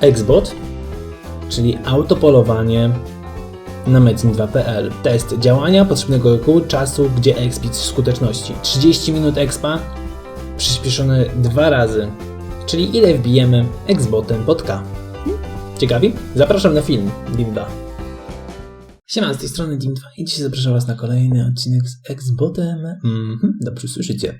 Xbot, czyli autopolowanie na metin2.pl. Test działania potrzebnego reguł czasu, gdzie expit skuteczności. 30 minut expa przyspieszone dwa razy, czyli ile wbijemy Xbotem pod K. Ciekawi? Zapraszam na film Dim2. Siema, z tej strony Dim2 i dzisiaj zapraszam Was na kolejny odcinek z Xbotem. Mhm, dobrze słyszycie.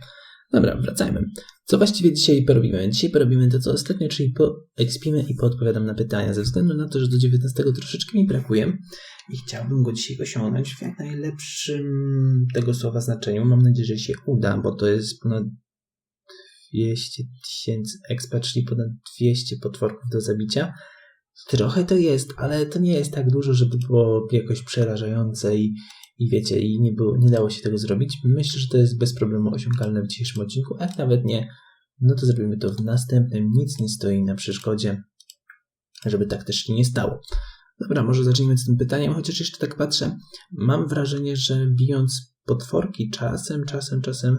Dobra, wracajmy. Co właściwie dzisiaj porobimy? Dzisiaj porobimy to, co ostatnio, czyli poekspimy i poodpowiadam na pytania, ze względu na to, że do 19 troszeczkę mi brakuje i chciałbym go dzisiaj osiągnąć w jak najlepszym tego słowa znaczeniu. Mam nadzieję, że się uda, bo to jest ponad 200 tysięcy expa, czyli ponad 200 potworków do zabicia. Trochę to jest, ale to nie jest tak dużo, żeby było jakoś przerażające i, i wiecie, i nie, było, nie dało się tego zrobić. Myślę, że to jest bez problemu osiągalne w dzisiejszym odcinku, a jak nawet nie, no to zrobimy to w następnym. Nic nie stoi na przeszkodzie, żeby tak też się nie stało. Dobra, może zacznijmy z tym pytaniem, chociaż jeszcze tak patrzę. Mam wrażenie, że bijąc potworki czasem, czasem, czasem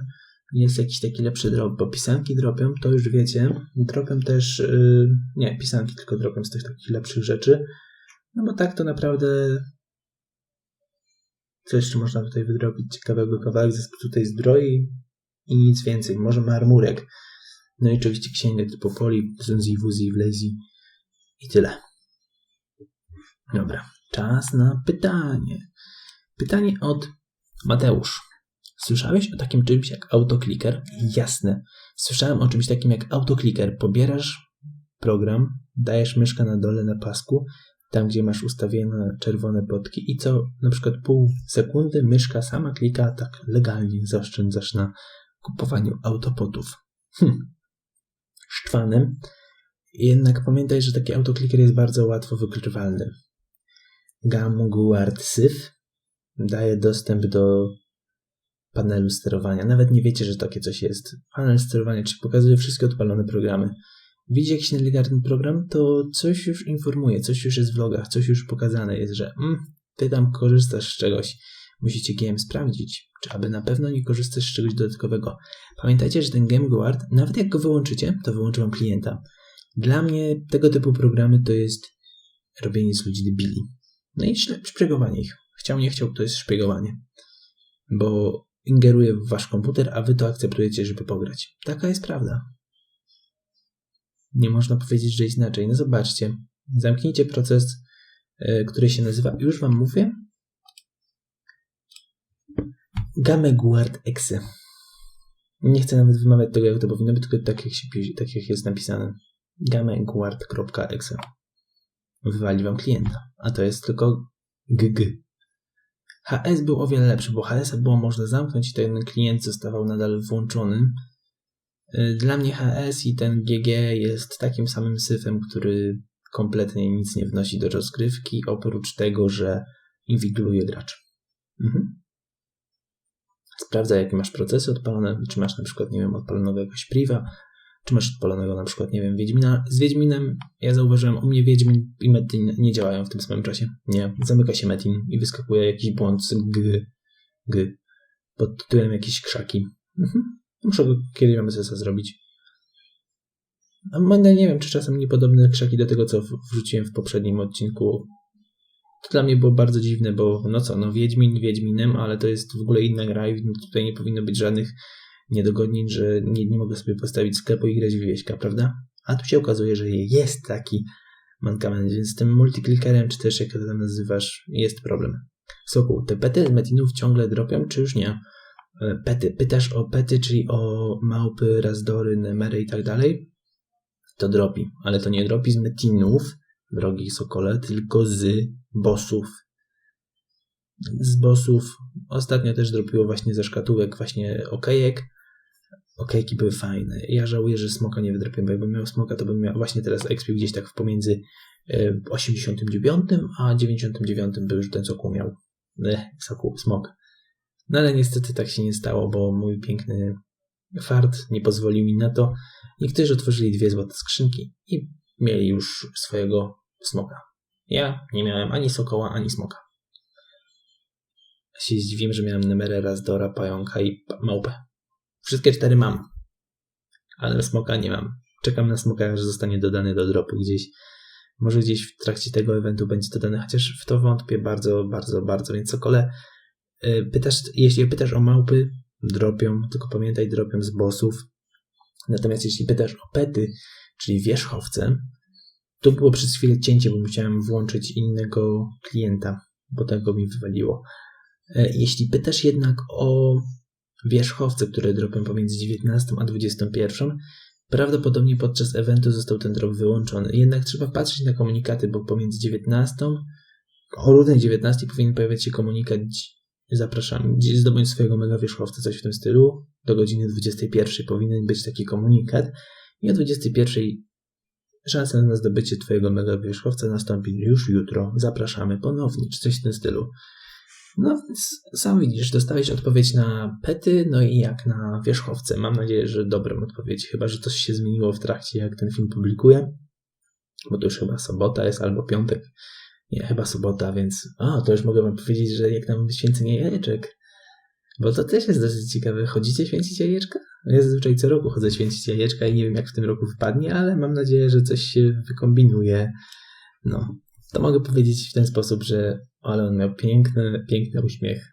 jest jakiś taki lepszy drop, bo pisanki dropią, to już wiecie. Dropią też, yy, nie, pisanki tylko dropią z tych takich lepszych rzeczy. No bo tak to naprawdę co jeszcze można tutaj wydrobić ciekawego? Kawałek ze tutaj zbroi i nic więcej. Może marmurek. No i oczywiście księgę typu poli, Zunzi, Wuzi, Wlezi i tyle. Dobra, czas na pytanie. Pytanie od Mateusz. Słyszałeś o takim czymś jak autoclicker? Jasne. Słyszałem o czymś takim jak autoclicker. Pobierasz program, dajesz myszkę na dole na pasku, tam gdzie masz ustawione czerwone potki i co na przykład pół sekundy myszka sama klika, tak legalnie zaoszczędzasz na kupowaniu autopotów. Hm. Szczwanym. Jednak pamiętaj, że taki autoclicker jest bardzo łatwo wykrywalny. GAMGuard Syf daje dostęp do panelu sterowania. Nawet nie wiecie, że takie coś jest. Panel sterowania, czyli pokazuje wszystkie odpalone programy. Widzi jakiś nielegalny program, to coś już informuje, coś już jest w logach, coś już pokazane jest, że mm, ty tam korzystasz z czegoś. Musicie GM sprawdzić, czy aby na pewno nie korzystasz z czegoś dodatkowego. Pamiętajcie, że ten GameGuard, nawet jak go wyłączycie, to wyłączy wam klienta. Dla mnie tego typu programy to jest robienie z ludzi debili. No i szpiegowanie ich. Chciał, nie chciał, to jest szpiegowanie. Bo ingeruje w wasz komputer, a wy to akceptujecie, żeby pograć. Taka jest prawda. Nie można powiedzieć, że jest inaczej. No zobaczcie. Zamknijcie proces, yy, który się nazywa, już wam mówię, Gameguard Exe. Nie chcę nawet wymawiać tego, jak to powinno być, tylko tak jak, się, tak jak jest napisane. gameguard.exe. Wywali wam klienta, a to jest tylko GG. HS był o wiele lepszy, bo HS było można zamknąć i ten klient zostawał nadal włączony. Dla mnie HS i ten GG jest takim samym syfem, który kompletnie nic nie wnosi do rozgrywki, oprócz tego, że inwigiluje graczy. Mhm. Sprawdza, jakie masz procesy odpalone, czy masz na przykład, nie wiem, odpalonego jakiegoś priva, czy masz odpalonego na przykład, nie wiem, Wiedźmina. Z Wiedźminem ja zauważyłem, u mnie Wiedźmin i Metin nie działają w tym samym czasie. Nie, zamyka się Metin i wyskakuje jakiś błąd z g, g pod tytułem jakieś krzaki. Mhm. Muszę go kiedyś mamy sobie zrobić. A nie wiem, czy czasem niepodobne krzaki do tego, co wrzuciłem w poprzednim odcinku. To dla mnie było bardzo dziwne, bo no co, no Wiedźmin Wiedźminem, ale to jest w ogóle inna gra i tutaj nie powinno być żadnych niedogodnień, że nie, nie mogę sobie postawić sklepu i grać w wieśka, prawda? A tu się okazuje, że jest taki mankament, więc z tym multiclickerem, czy też jak to tam nazywasz, jest problem. Soku, te pety z metinów ciągle dropią, czy już nie? E, pety. Pytasz o pety, czyli o małpy, razdory, nemery i tak dalej? To dropi, ale to nie dropi z metinów, drogi sokole, tylko z bossów. Z bossów. Ostatnio też dropiło właśnie ze szkatułek właśnie okejek, okejki były fajne. Ja żałuję, że smoka nie wydropiłem, bo jakbym miał smoka, to bym miał właśnie teraz expił gdzieś tak pomiędzy 89 e, a 99 by już ten sokół miał. Ech, sokół, smok. No ale niestety tak się nie stało, bo mój piękny fart nie pozwolił mi na to. Niektórzy otworzyli dwie złote skrzynki i mieli już swojego smoka. Ja nie miałem ani sokoła, ani smoka. Się zdziwiłem, że miałem Nemerę, Razdora, Pająka i Małpę. Wszystkie cztery mam. Ale smoka nie mam. Czekam na smoka, aż zostanie dodany do dropu gdzieś. Może gdzieś w trakcie tego eventu będzie dodane, chociaż w to wątpię bardzo, bardzo, bardzo. Więc Sokole, pytasz, jeśli pytasz o małpy, dropią, tylko pamiętaj, dropią z bossów. Natomiast jeśli pytasz o pety, czyli wierzchowce, to było przez chwilę cięcie, bo musiałem włączyć innego klienta, bo tego mi wywaliło. E, jeśli pytasz jednak o wierzchowce, które dropią pomiędzy 19 a 21, prawdopodobnie podczas eventu został ten drop wyłączony. Jednak trzeba patrzeć na komunikaty, bo pomiędzy 19 o równej 19 powinien pojawiać się komunikat zapraszam, zdobądź swojego mega wierzchowca, coś w tym stylu. Do godziny 21 powinien być taki komunikat i o 21 szansa na zdobycie twojego mega wierzchowca nastąpi już jutro. Zapraszamy ponownie, czy coś w tym stylu. No więc sam widzisz, dostałeś odpowiedź na pety, no i jak na wierzchowce. Mam nadzieję, że dobrą odpowiedź, chyba że coś się zmieniło w trakcie, jak ten film publikuję, bo to już chyba sobota jest albo piątek. Nie, chyba sobota, więc a, to już mogę wam powiedzieć, że jak nam święcenie jajeczek. Bo to też jest dosyć ciekawe. Chodzicie święcić jajeczka? Ja zazwyczaj co roku chodzę święcić jajeczka i nie wiem jak w tym roku wypadnie, ale mam nadzieję, że coś się wykombinuje. No, to mogę powiedzieć w ten sposób, że ale on miał piękny, piękny uśmiech.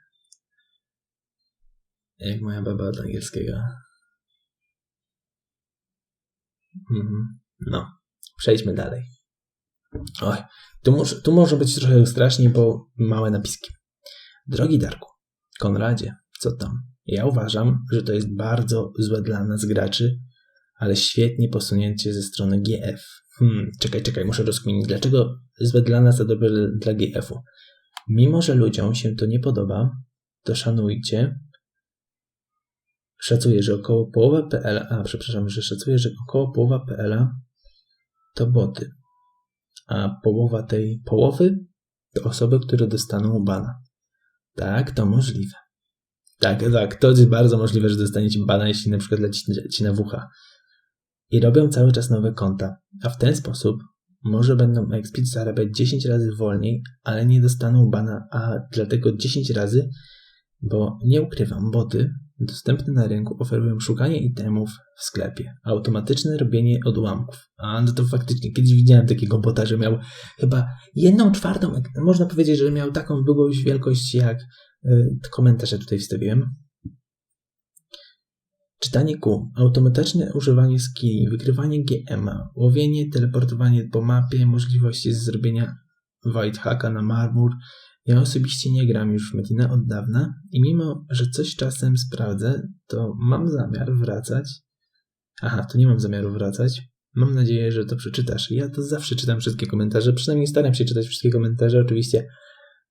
Jak moja baba od angielskiego. Mhm. No, przejdźmy dalej. Oj, tu, może, tu może być trochę strasznie, bo małe napiski. Drogi Darku, Konradzie, co tam? Ja uważam, że to jest bardzo złe dla nas graczy, ale świetnie posunięcie ze strony GF. Hmm, czekaj, czekaj, muszę rozkminić, dlaczego złe dla nas, a dobre dla GF-u. Mimo, że ludziom się to nie podoba, to szanujcie. Szacuję, że około połowa PL, a przepraszam, że szacuję, że około połowa PL to boty, a połowa tej połowy to osoby, które dostaną bana. Tak, to możliwe. Tak, tak, to jest bardzo możliwe, że dostaniecie bana, jeśli na przykład lecicie na wucha. I robią cały czas nowe konta, a w ten sposób może będą Explit zarabiać 10 razy wolniej, ale nie dostaną bana, a dlatego 10 razy, bo nie ukrywam, boty dostępne na rynku oferują szukanie itemów w sklepie, automatyczne robienie odłamków. A no to faktycznie kiedyś widziałem takiego bota, że miał chyba jedną czwartą, można powiedzieć, że miał taką wielkość jak y, komentarze tutaj wstawiłem, Czytanie kół, automatyczne używanie skilli, wykrywanie GM, łowienie, teleportowanie po mapie, możliwości zrobienia white hacka na marmur. Ja osobiście nie gram już w Metina od dawna i mimo, że coś czasem sprawdzę, to mam zamiar wracać. Aha, to nie mam zamiaru wracać. Mam nadzieję, że to przeczytasz. Ja to zawsze czytam wszystkie komentarze, przynajmniej staram się czytać wszystkie komentarze. Oczywiście,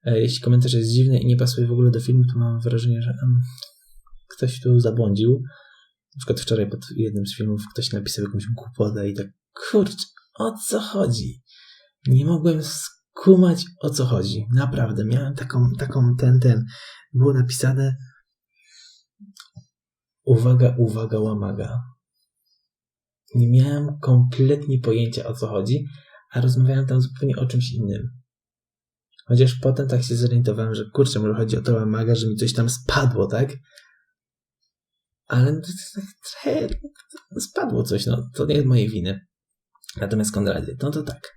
e, jeśli komentarz jest dziwny i nie pasuje w ogóle do filmu, to mam wrażenie, że um, ktoś tu zabłądził. Na przykład wczoraj pod jednym z filmów ktoś napisał jakąś głupotę i tak, kurczę, o co chodzi? Nie mogłem skumać, o co chodzi. Naprawdę, miałem taką, taką, ten, ten. Było napisane uwaga, uwaga, łamaga. Nie miałem kompletnie pojęcia, o co chodzi, a rozmawiałem tam zupełnie o czymś innym. Chociaż potem tak się zorientowałem, że kurczę, może chodzi o to łamaga, że mi coś tam spadło, tak? ale trochę spadło coś, no to nie jest mojej winy. Natomiast Konradzie, no to tak.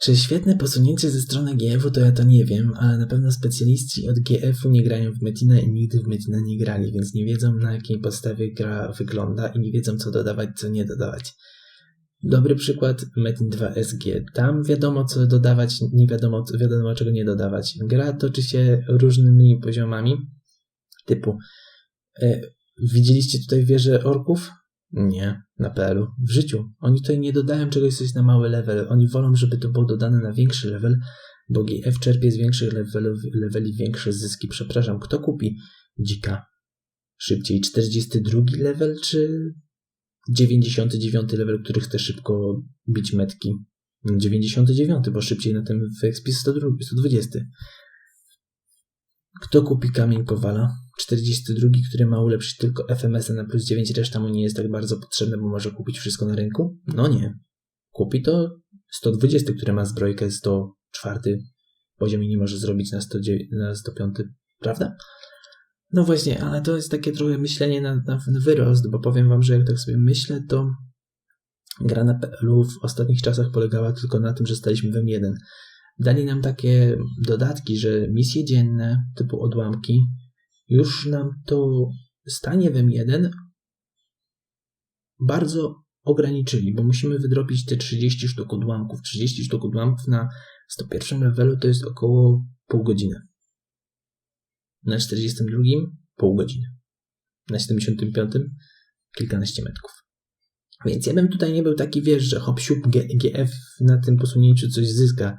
Czy świetne posunięcie ze strony GF-u to ja to nie wiem, ale na pewno specjaliści od GF-u nie grają w Metina i nigdy w Metina nie grali, więc nie wiedzą na jakiej podstawie gra wygląda i nie wiedzą co dodawać, co nie dodawać. Dobry przykład Metin 2 SG. Tam wiadomo co dodawać, nie wiadomo, wiadomo czego nie dodawać. Gra toczy się różnymi poziomami, typu E, widzieliście tutaj wieżę orków? Nie, na PL-u. W życiu. Oni tutaj nie dodają czegoś coś na mały level. Oni wolą, żeby to było dodane na większy level, bo GF czerpie z większych levelów, leveli większe zyski. Przepraszam, kto kupi dzika szybciej? 42 level czy 99 level, który chce szybko bić metki? 99, bo szybciej na tym w XP 120. Kto kupi kamień Kowala? 42, który ma ulepszyć tylko FMS na plus 9, reszta mu nie jest tak bardzo potrzebna, bo może kupić wszystko na rynku? No nie. Kupi to 120, który ma zbrojkę 104 poziom i nie może zrobić na, 109, na 105, prawda? No właśnie, ale to jest takie trochę myślenie na, na wyrost, bo powiem wam, że jak tak sobie myślę, to Gra na PL w ostatnich czasach polegała tylko na tym, że staliśmy w M1. Dali nam takie dodatki, że misje dzienne typu odłamki już nam to stanie w M1 bardzo ograniczyli, bo musimy wydrobić te 30 sztuk odłamków. 30 sztuk odłamków na 101 levelu to jest około pół godziny. Na 42 pół godziny. Na 75 kilkanaście metrów. Więc ja bym tutaj nie był taki, wiesz, że hop siup GF na tym posunięciu coś zyska.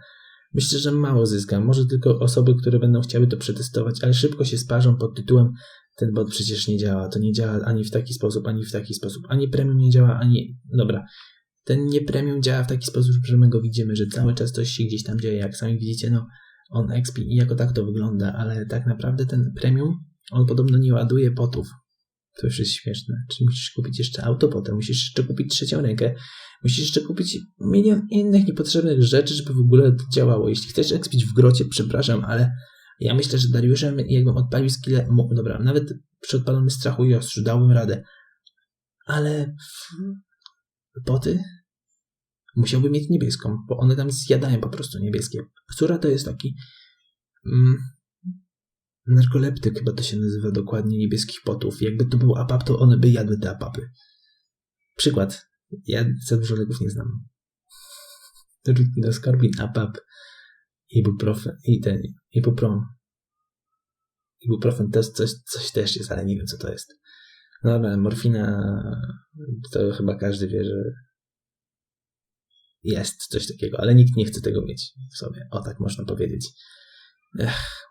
Myślę, że mało zyska. Może tylko osoby, które będą chciały to przetestować, ale szybko się sparzą pod tytułem ten bot przecież nie działa. To nie działa ani w taki sposób, ani w taki sposób. Ani premium nie działa, ani... Dobra. Ten nie premium działa w taki sposób, że my go widzimy, że cały czas coś się gdzieś tam dzieje. Jak sami widzicie, no on expi i jako tak to wygląda, ale tak naprawdę ten premium, on podobno nie ładuje potów. To już jest śmieszne. Czy musisz kupić jeszcze auto potem, musisz jeszcze kupić trzecią rękę, musisz jeszcze kupić milion innych niepotrzebnych rzeczy, żeby w ogóle to działało. Jeśli chcesz expić w grocie, przepraszam, ale ja myślę, że Dariuszem, jakbym odpalił skillę, dobra, nawet przy odpalonym strachu i ostrzu dałbym radę. Ale boty musiałbym mieć niebieską, bo one tam zjadają po prostu niebieskie. Która to jest taki mm, narkoleptyk, chyba to się nazywa dokładnie, niebieskich potów. Jakby to był apap, to one by jadły te apapy. Przykład. Ja za dużo leków nie znam. Do skorbin, apap, ibuprofen i ten, ibuprom. Ibuprofen to jest coś, coś też jest, ale nie wiem co to jest. No dobra, morfina to chyba każdy wie, że jest coś takiego, ale nikt nie chce tego mieć w sobie. O tak można powiedzieć. Ech.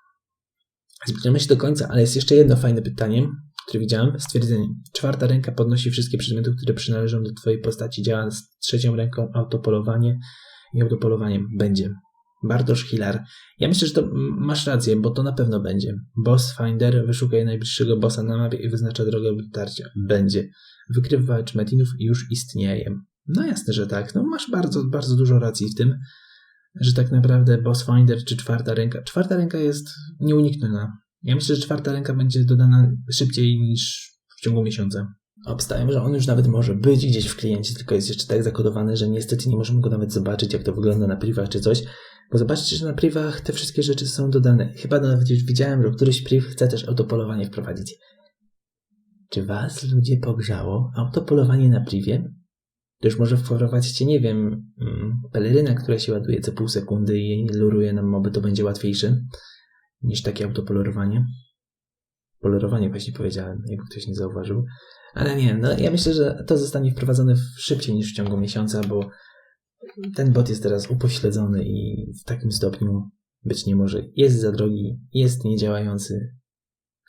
Zbliżamy się do końca, ale jest jeszcze jedno fajne pytanie, które widziałem. Stwierdzenie. Czwarta ręka podnosi wszystkie przedmioty, które przynależą do Twojej postaci. Działa z trzecią ręką autopolowanie i autopolowaniem będzie. Bartosz Hilar. Ja myślę, że to masz rację, bo to na pewno będzie. Boss Finder wyszukuje najbliższego bossa na mapie i wyznacza drogę do dotarcia. Będzie. Wykrywacz metinów już istnieje. No jasne, że tak. No masz bardzo, bardzo dużo racji w tym, że tak naprawdę Boss Finder czy czwarta ręka. Czwarta ręka jest nieunikniona. Ja myślę, że czwarta ręka będzie dodana szybciej niż w ciągu miesiąca. Obstawiam, że on już nawet może być gdzieś w kliencie, tylko jest jeszcze tak zakodowany, że niestety nie możemy go nawet zobaczyć, jak to wygląda na privach czy coś. Bo zobaczcie, że na privach te wszystkie rzeczy są dodane. Chyba nawet już widziałem, że któryś priv chce też autopolowanie wprowadzić. Czy was ludzie pogrzało autopolowanie na privie? To już może wprowadźcie, nie wiem, mm, peleryna, która się ładuje co pół sekundy i luruje nam moby, to będzie łatwiejsze niż takie autopolerowanie. Polerowanie właśnie powiedziałem, jakby ktoś nie zauważył. Ale nie, no ja myślę, że to zostanie wprowadzone szybciej niż w ciągu miesiąca, bo ten bot jest teraz upośledzony i w takim stopniu być nie może. Jest za drogi, jest niedziałający.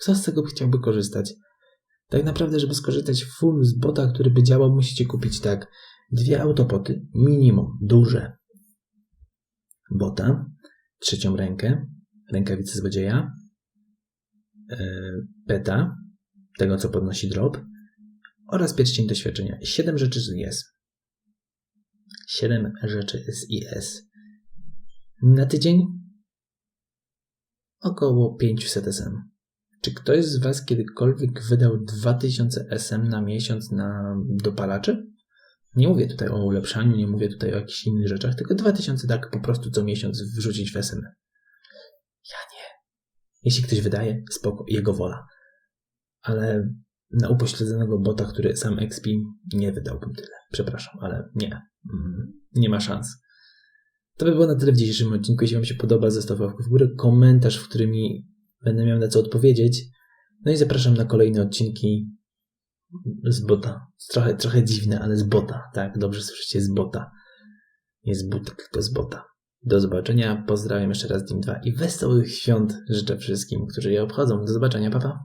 Kto z tego chciałby korzystać? Tak naprawdę, żeby skorzystać full z bota, który by działał, musicie kupić tak dwie autopoty, minimum, duże. Bota, trzecią rękę, rękawice złodzieja, e, tego co podnosi drop oraz pierścień doświadczenia. Siedem rzeczy jest. Siedem rzeczy z IS. Na tydzień około 500 SM. Czy ktoś z Was kiedykolwiek wydał 2000 SM na miesiąc na dopalacze? Nie mówię tutaj o ulepszaniu, nie mówię tutaj o jakichś innych rzeczach, tylko 2000 tak po prostu co miesiąc wrzucić w SM. Ja nie. Jeśli ktoś wydaje, spoko, jego wola. Ale na upośledzonego bota, który sam XP, nie wydałbym tyle. Przepraszam, ale nie. Mm, nie ma szans. To by było na tyle w dzisiejszym odcinku. Jeśli Wam się podoba, zostaw łapkę w górę, komentarz, w którym będę miał na co odpowiedzieć. No i zapraszam na kolejne odcinki z bota. Trochę, trochę dziwne, ale z bota. Tak, dobrze słyszycie, z bota. Nie z buta, tylko z bota. Do zobaczenia. Pozdrawiam jeszcze raz Dim 2 i wesołych świąt życzę wszystkim, którzy je obchodzą. Do zobaczenia, papa.